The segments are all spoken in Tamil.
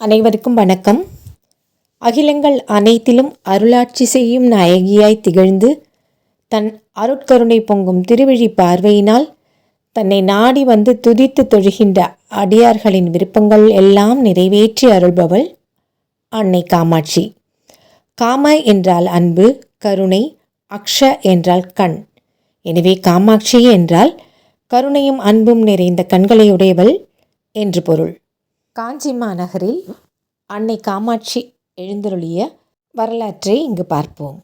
அனைவருக்கும் வணக்கம். அகிலங்கள் அனைத்திலும் அருளாட்சி செய்யும் நாயகியாய் திகழ்ந்து தன் அருட்கருணை பொங்கும் திருவிழி பார்வையினால் தன்னை நாடி வந்து துதித்து தொழுகின்ற அடியார்களின் விருப்பங்கள் எல்லாம் நிறைவேற்றி அருள்பவள் அன்னை காமாட்சி. காம என்றால் அன்பு கருணை அக்ஷ என்றால் கண். எனவே காமாட்சி என்றால் கருணையும் அன்பும் நிறைந்த கண்களை உடையவள் என்று பொருள். காஞ்சி மாநகரில் அன்னை காமாட்சி எழுந்தருளிய வரலாற்றை இங்கு பார்ப்போம்.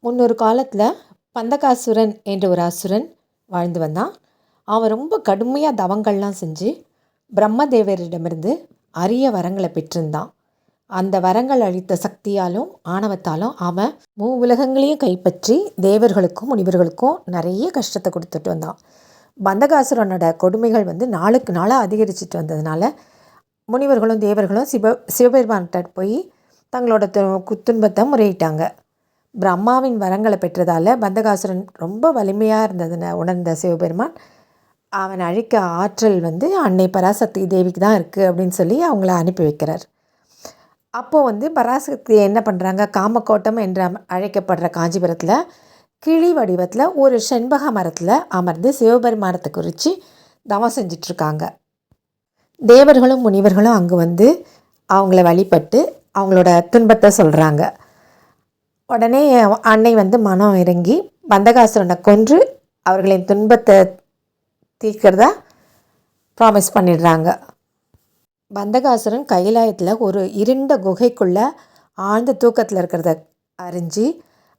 முன்னொரு காலத்தில் பந்தகாசுரன் என்ற ஒரு அசுரன் வாழ்ந்து வந்தான். அவன் ரொம்ப கடுமையாக தவங்கள்லாம் செஞ்சு பிரம்மதேவரிடமிருந்து அரிய வரங்களை பெற்றிருந்தான். அந்த வரங்கள் அளித்த சக்தியாலும் ஆணவத்தாலும் அவன் மூ உலகங்களையும் கைப்பற்றி தேவர்களுக்கும் முனிவர்களுக்கும் நிறைய கஷ்டத்தை கொடுத்துட்டு வந்தான். பந்தகாசுரனோட கொடுமைகள் வந்து நாளுக்கு நாளாக அதிகரிச்சுட்டு வந்ததுனால முனிவர்களும் தேவர்களும் சிவ சிவபெருமான்கிட்ட போய் தங்களோட து துன்பத்தை முறையிட்டாங்க. பிரம்மாவின் வரங்களை பெற்றதால் பந்தகாசுரன் ரொம்ப வலிமையாக இருந்ததுன்னு உணர்ந்த சிவபெருமான் அவன் அழிக்க ஆற்றல் வந்து அன்னை பராசக்தி தேவிக்கு தான் இருக்குது அப்படின்னு சொல்லி அவங்கள அனுப்பி வைக்கிறார். அப்போது வந்து பராசக்தி என்ன பண்ணுறாங்க காமக்கோட்டம் என்று அழைக்கப்படுற காஞ்சிபுரத்தில் கிளி வடிவத்தில் ஒரு செண்பக மரத்தில் அமர்ந்து சிவபெருமானத்தை குறித்து தவம் செஞ்சிட்ருக்காங்க. தேவர்களும் முனிவர்களும் அங்கே வந்து அவங்கள வழிபட்டு அவங்களோட துன்பத்தை சொல்கிறாங்க உடனே அன்னை வந்து மனம் இறங்கி பந்தகாசுரனை கொன்று அவர்களின் துன்பத்தை தீர்க்கிறதா ப்ராமிஸ் பண்ணிடுறாங்க. பந்தகாசுரன் கைலாயத்தில் ஒரு இருண்ட குகைக்குள்ளே ஆழ்ந்த தூக்கத்தில் இருக்கிறத அறிஞ்சு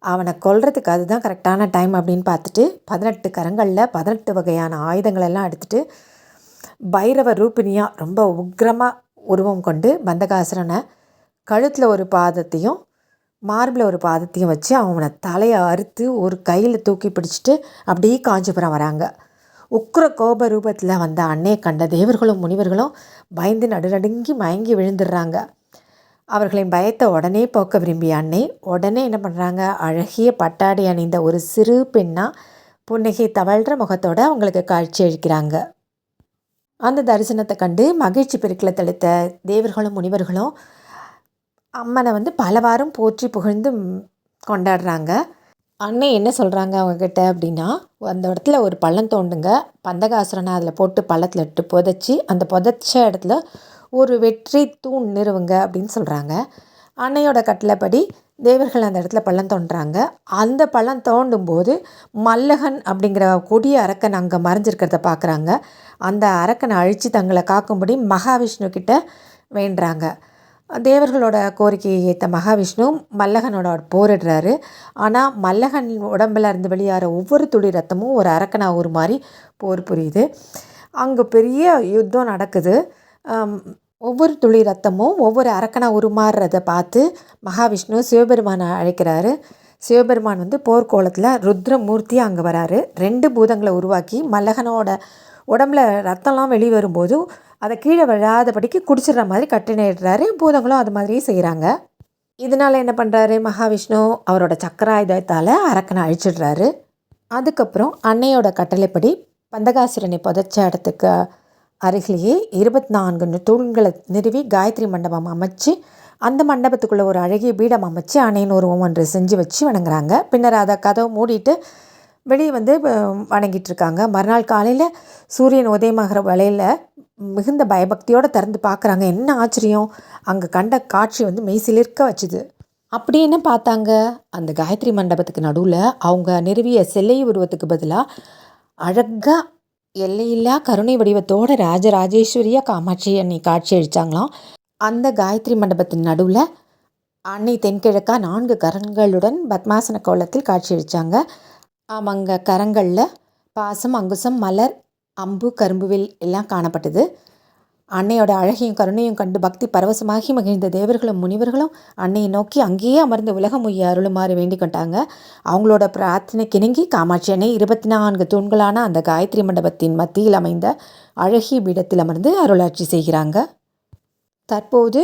அவனை கொல்றதுக்கு அதுதான் கரெக்டான டைம் அப்படின்னு பார்த்துட்டு பதினெட்டு கரங்களில் பதினெட்டு வகையான ஆயுதங்களெல்லாம் எடுத்துகிட்டு பைரவ ரூபினியாக ரொம்ப உக்ரமாக உருவம் கொண்டு பந்தகாசுரனை கழுத்தில் ஒரு பாதத்தையும் மார்பில் ஒரு பாதத்தையும் வச்சு அவனை தலையை அறுத்து ஒரு கையில் தூக்கி பிடிச்சிட்டு அப்படியே காஞ்சிபுரம் வராங்க. உக்ர கோப ரூபத்தில் வந்த அன்னையை கண்ட தேவர்களும் முனிவர்களும் பயந்து நடுநடுங்கி மயங்கி விழுந்துடுறாங்க. அவர்களின் பயத்தை உடனே போக்க விரும்பிய அன்னை உடனே என்ன பண்ணுறாங்க அழகிய பட்டாடை அணிந்த ஒரு சிறு பெண்ணாக புன்னகை தவழ்கிற முகத்தோடு அவங்களுக்கு காட்சி அளிக்கிறாங்க. அந்த தரிசனத்தை கண்டு மகிழ்ச்சி பெருக்கில் தெளித்த தேவர்களும் முனிவர்களும் அம்மனை வந்து பலவாரும் போற்றி புகழ்ந்து கொண்டாடுறாங்க. அன்னை என்ன சொல்கிறாங்க அவங்கக்கிட்ட அப்படின்னா அந்த இடத்துல ஒரு பள்ளம் தோண்டுங்க. பந்தகாசுரனை அதில் போட்டு பள்ளத்தில் இட்டு புதைச்சி அந்த புதைச்ச இடத்துல ஒரு வெற்றி தூண் நிறுவுங்க அப்படின்னு சொல்கிறாங்க அன்னையோட கட்டளைப்படி தேவர்கள் அந்த இடத்துல பள்ளம் தோன்றாங்க. அந்த பள்ளம் தோண்டும் போது மல்லகன் அப்படிங்கிற கொடிய அரக்கன் அங்கே மறைஞ்சிருக்கிறத பார்க்குறாங்க அந்த அரக்கனை அழித்து தங்களை காக்கும்படி மகாவிஷ்ணு கிட்ட வேண்டுறாங்க. தேவர்களோட கோரிக்கையை ஏற்ற மகாவிஷ்ணு மல்லகனோட போரிடுறாரு. ஆனால் மல்லகன் உடம்புல இருந்து வெளியாகிற ஒவ்வொரு துளி ரத்தமும் ஒரு அரக்கனாக ஒரு மாதிரி போர் புரியுது. அங்கே பெரிய யுத்தம் நடக்குது. ஒவ்வொரு துளி ரத்தமும் ஒவ்வொரு அரக்கனாக உருமாறுறதை பார்த்து மகாவிஷ்ணு சிவபெருமானை அழைக்கிறாரு. சிவபெருமான் வந்து போர்க்கோலத்தில் ருத்ரமூர்த்தியாக அங்கே வராரு. ரெண்டு பூதங்களை உருவாக்கி மல்லகனோட உடம்புல ரத்தம்லாம் வெளியே வரும்போது அதை கீழே விழாதபடிக்கு குடிச்சிடுற மாதிரி கட்டினிடுறாரு. பூதங்களும் அது மாதிரியே செய்கிறாங்க இதனால் என்ன பண்ணுறாரு மகாவிஷ்ணு? அவரோட சக்கராயுதத்தால் அரக்கனை அழிச்சிடுறாரு. அதுக்கப்புறம் அன்னையோட கட்டளைப்படி பந்தகாசுரனை புதைச்ச இடத்துக்கு அருகிலேயே இருபத்தி நான்கு தூண்களை நிறுவி காயத்ரி மண்டபம் அமைச்சு அந்த மண்டபத்துக்குள்ளே ஒரு அழகிய பீடம் அமைச்சு அணையின் உருவம் ஒன்று செஞ்சு வச்சு வணங்குறாங்க. பின்னர் அதை கதவை மூடிட்டு வெளியே வந்து வணங்கிட்டு இருக்காங்க. மறுநாள் காலையில் சூரியன் உதயமாகிற வேலையில் மிகுந்த பயபக்தியோடு திறந்து பார்க்குறாங்க. என்ன ஆச்சரியம்! அங்கே கண்ட காட்சி வந்து மெய்சிலிருக்க வச்சுது. அப்படி என்ன பார்த்தாங்க? அந்த காயத்ரி மண்டபத்துக்கு நடுவில் அவங்க நிறுவிய சிலை உருவத்துக்கு பதிலாக அழகாக எல்லையில்லா கருணை வடிவத்தோட ராஜராஜேஸ்வரியா காமாட்சி அன்னை காட்சி அளித்தாங்களாம் அந்த காயத்ரி மண்டபத்தின் நடுவில் அன்னை தென்கிழக்கா நான்கு கரங்களுடன் பத்மாசன கோலத்தில் காட்சி அழிச்சாங்க அவங்க கரங்களில் பாசம் அங்குசம் மலர் அம்பு கரும்புவில் எல்லாம் காணப்பட்டது. அன்னையோட அழகையும் கருணையும் கண்டு பக்தி பரவசமாகி மகிழ்ந்த தேவர்களும் முனிவர்களும் அன்னையை நோக்கி அங்கேயே அமர்ந்து உலகம் உய்ய அருளுமாறு வேண்டிக் கொண்டாங்க. அவங்களோட பிரார்த்தனை கிணங்கி காமாட்சி அன்னை இருபத்தி நான்கு தூண்களான அந்த காயத்ரி மண்டபத்தின் மத்தியில் அமைந்த அழகிய பீடத்தில் அமர்ந்து அருளாட்சி செய்கிறாங்க. தற்போது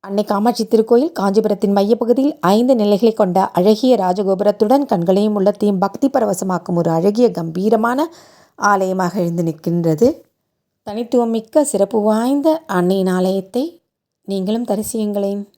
அன்னை காமாட்சி திருக்கோயில் காஞ்சிபுரத்தின் மையப்பகுதியில் ஐந்து நிலைகளை கொண்ட அழகிய ராஜகோபுரத்துடன் கண்களையும் உள்ளத்தையும் பக்தி பரவசமாக்கும் ஒரு அழகிய கம்பீரமான ஆலயமாக எழுந்து நிற்கின்றது. தனித்துவமிக்க சிறப்பு வாய்ந்த அன்னையின் ஆலயத்தை நீங்களும் தரிசியுங்களேன்.